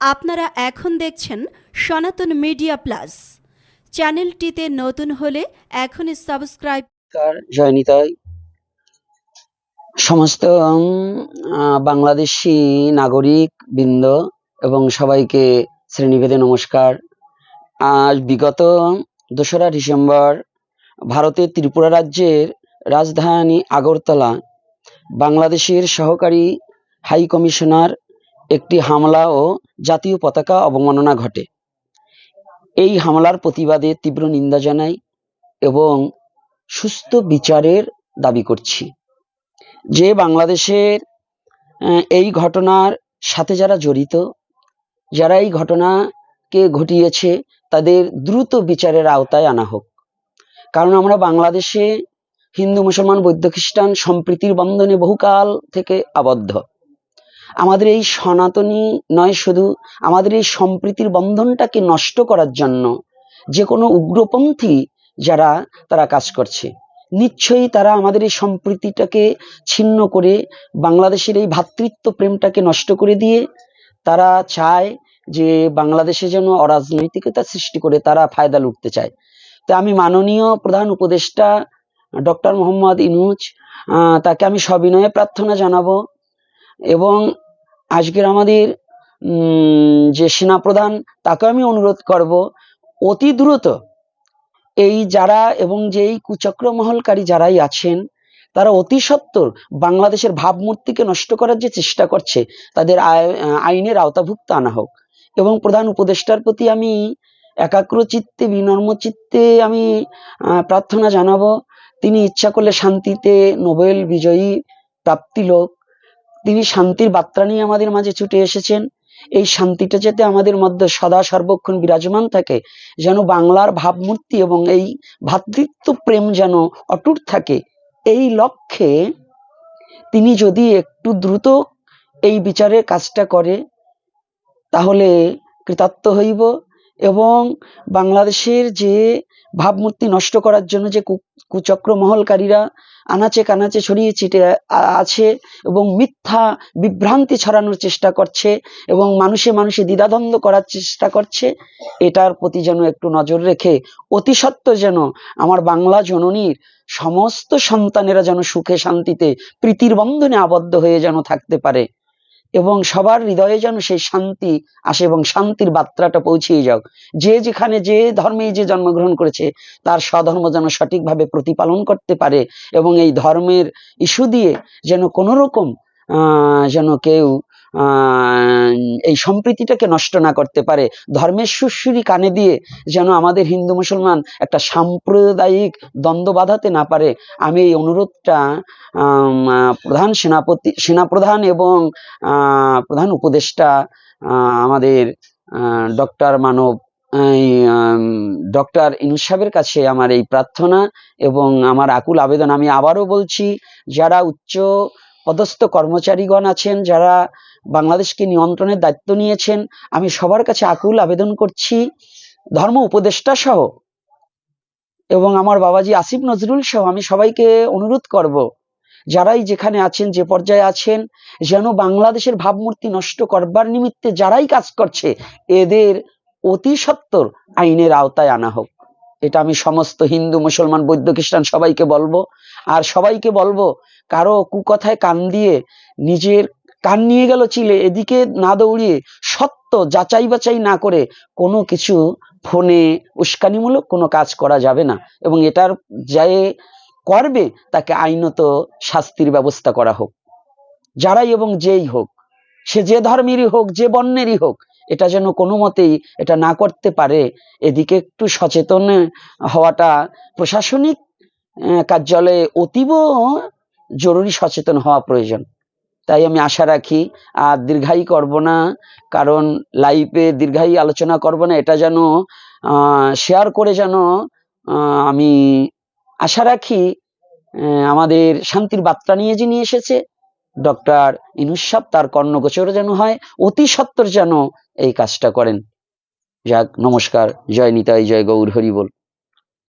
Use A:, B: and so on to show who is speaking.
A: আপনারা এখন দেখছেন সনাতন মিডিয়া প্লাস। চ্যানেলটিতে নতুন হলে এখনই সাবস্ক্রাইব।
B: নমস্কার জয় নিতাই সমস্ত বাংলাদেশি নাগরিক বৃন্দ এবং সবাইকে শ্রেণীভেদে নমস্কার। আজ বিগত দোসরা ডিসেম্বর ভারতের ত্রিপুরা রাজ্যের রাজধানী আগরতলা বাংলাদেশের সহকারী হাই কমিশনার একটি হামলা ও জাতীয় পতাকা অবমাননা ঘটে। এই হামলার প্রতিবাদে তীব্র নিন্দা জানাই এবং সুস্থ বিচারের দাবি করছি যে বাংলাদেশের এই ঘটনার সাথে যারা জড়িত, যারা এই ঘটনাকে ঘটিয়েছে, তাদের দ্রুত বিচারের আওতায় আনা হোক। কারণ আমরা বাংলাদেশে হিন্দু, মুসলমান, বৌদ্ধ, খ্রিস্টান সম্প্রীতির বন্ধনে বহুকাল থেকে আবদ্ধ। আমাদের এই সনাতনী নয় শুধু, আমাদের এই সম্প্রীতির বন্ধনটাকে নষ্ট করার জন্য যে কোনো উগ্রপন্থী যারা, তারা কাজ করছে। নিশ্চয়ই তারা আমাদের এই সম্প্রীতিটাকে ছিন্ন করে বাংলাদেশের এই ভ্রাতৃত্ব প্রেমটাকে নষ্ট করে দিয়ে তারা চায় যে বাংলাদেশে যেন অরাজনৈতিকতা সৃষ্টি করে তারা ফায়দা লুটতে চায়। তো আমি মাননীয় প্রধান উপদেষ্টা ডক্টর মোহাম্মদ ইনুজ তাকে আমি সবিনয়ে প্রার্থনা জানাব এবং আজকের আমাদের যে সেনাপ্রধান তাকে আমি অনুরোধ করব, অতি দ্রুত এই যারা এবং যেই কুচক্র মহলকারী যারাই আছেন, তারা অতি সত্বর বাংলাদেশের ভাবমূর্তিকে নষ্ট করার যে চেষ্টা করছে, তাদের আইনের আওতাভুক্ত আনা হোক। এবং প্রধান উপদেষ্টার প্রতি আমি একাগ্র চিত্তে বিনর্ম চিত্তে আমি প্রার্থনা জানাব, তিনি ইচ্ছা করলে শান্তিতে নোবেল বিজয়ী প্রাপ্তি লোক তিনি শান্তির বার্তা নিয়ে আমাদের মাঝে ছুটে এসেছেন। এই শান্তিটা যাতে আমাদের মধ্যে সদা সর্বক্ষণ বিরাজমান থাকে, যেন বাংলার ভাবমূর্তি এবং এই ভ্রাতৃত্ব প্রেম যেন অটুট থাকে, এই লক্ষ্যে তিনি যদি একটু দ্রুত এই বিচারের কাজটা করে, তাহলে কৃতার্থ হইব এবং বাংলাদেশের যে ভাবমূর্তি নষ্ট করার জন্য যে কুচক্র মহলকারীরা আনাচে কানাচে ছড়িয়ে ছিটে আছে এবং মিথ্যা বিভ্রান্তি ছড়ানোর চেষ্টা করছে এবং মানুষে মানুষে দ্বিধাদ্বন্দ্ব করার চেষ্টা করছে। এটার প্রতি যেন একটু নজর রেখে অতি সত্ত্বর যেন আমার বাংলা জননীর সমস্ত সন্তানেরা যেন সুখে শান্তিতে প্রীতির বন্ধনে আবদ্ধ হয়ে যেন থাকতে পারে। এবং সবার হৃদয়ে যেন সেই শান্তি আসে এবং শান্তির বার্তাটা পৌঁছিয়ে যাও যে যেখানে যে ধর্মে যে জন্মগ্রহণ করেছে, তার স্বধর্ম যেন সঠিকভাবে প্রতিপালন করতে পারে এবং এই ধর্মের ইস্যু দিয়ে যেন কোনো রকম যেন কেউ এই সম্প্রীতিটাকে নষ্ট না করতে পারে। ধর্মের সুশ্রী কানে দিয়ে যেন আমাদের হিন্দু মুসলমান একটা সাম্প্রদায়িক দ্বন্দ্ব বাঁধাতে না পারে, আমি এই অনুরোধটা প্রধান সেনাপতি, সেনাপ্রধান এবং প্রধান উপদেষ্টা আমাদের ডক্টর মানব ডক্টর ইনুস সাহেবের কাছে আমার এই প্রার্থনা এবং আমার আকুল আবেদন। আমি আবারও বলছি, যারা উচ্চ পদস্থ কর্মচারীগণ আছেন, যারা বাংলাদেশকে নিয়ন্ত্রণের দায়িত্ব নিয়েছেন। আমি সবার কাছে আকুল আবেদন করছি, ধর্ম উপদেষ্টা সহ এবং আমার বাবাজি আসিফ নজরুল সহ আমি সবাইকে অনুরোধ করব, যারাই যেখানে আছেন, যে পর্যায়ে আছেন, যেন বাংলাদেশের ভাবমূর্তি নষ্ট করবার নিমিত্তে যারাই কাজ করছে, এদের অতি সত্বর আইনের আওতায় আনা হোক। এটা আমি সমস্ত হিন্দু, মুসলমান, বৌদ্ধ, খ্রিস্টান সবাইকে বলব। আর সবাইকে বলব, কারও কুকথায় কান দিয়ে নিজের কান নিয়ে গেল চিলে, এদিকে না দৌড়িয়ে সত্য যাচাই বাছাই না করে কোনো কিছু ফোনে উস্কানিমূলক কোনো কাজ করা যাবে না এবং এটার যে করবে তাকে আইনত শাস্তির ব্যবস্থা করা হোক। যারাই এবং যেই হোক, সে যে ধর্মেরই হোক, যে বর্ণেরই হোক, এটা যেন কোনো মতেই এটা না করতে পারে, এদিকে একটু সচেতন হওয়াটা প্রশাসনিক কার্যালয়ে অতীব জরুরি সচেতন হওয়া প্রয়োজন। তাই আমি আশা রাখি, আর দীর্ঘায়ী করব না, কারণ লাইভে দীর্ঘায়ী আলোচনা করব না, এটা যেন শেয়ার করে যেন আমি আশা রাখি আমাদের শান্তির বার্তা নিয়ে যিনি এসেছে ডক্টর ইনুস সাহেব তার কর্ণগোচর যেন হয়, অতি সত্বর যেন এই কাজটা করেন। যাক, নমস্কার, জয় নিতাই, জয় গৌর, হরি বল।